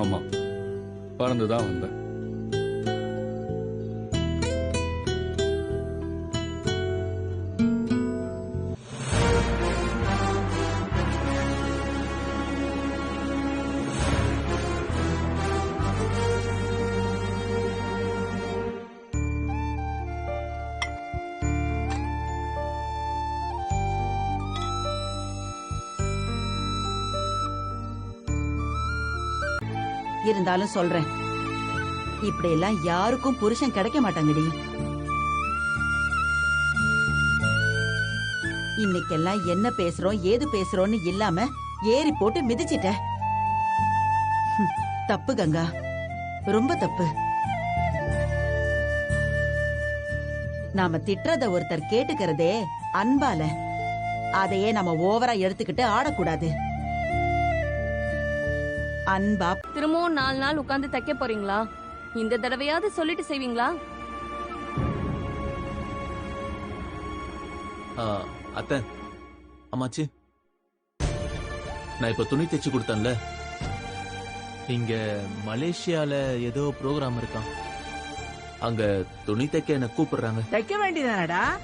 ஆமா பறந்து தான் வந்தேன். இருந்தாலும் சொல்றேன். இப்படி எல்லாம் யாருக்கும் புருஷன் கிடைக்க மாட்டாங்கடி. இன்னைக்கெல்லாம் என்ன பேசுறோம் ஏது பேசுறோம்னு இல்லாம ஏறி போட்டு மிதிச்சிட்ட. தப்பு கங்கா. ரொம்ப தப்பு. நாம திட்டுறத ஒருத்தர் கேட்டுக்கிறதே அன்பால. அதையே நம்ம ஓவரா எடுத்துக்கிட்டு ஆடக்கூடாது. அன்பா திரும்பவும் நாலு நாள் உட்கார்ந்து தைக்க போறீங்களா? இந்த தடவையாவது சொல்லிட்டு செய்வீங்களா? ஆ, அத்தை. அம்மாச்சி. நான் இப்ப துணி தைச்சு கொடுத்தேன்ல. இங்க மலேசியால ஏதோ ப்ரோக்ராம் இருக்கான் அங்க துணி தைக்க என்ன கூப்பிடுறாங்க. தைக்க வேண்டியதானடா?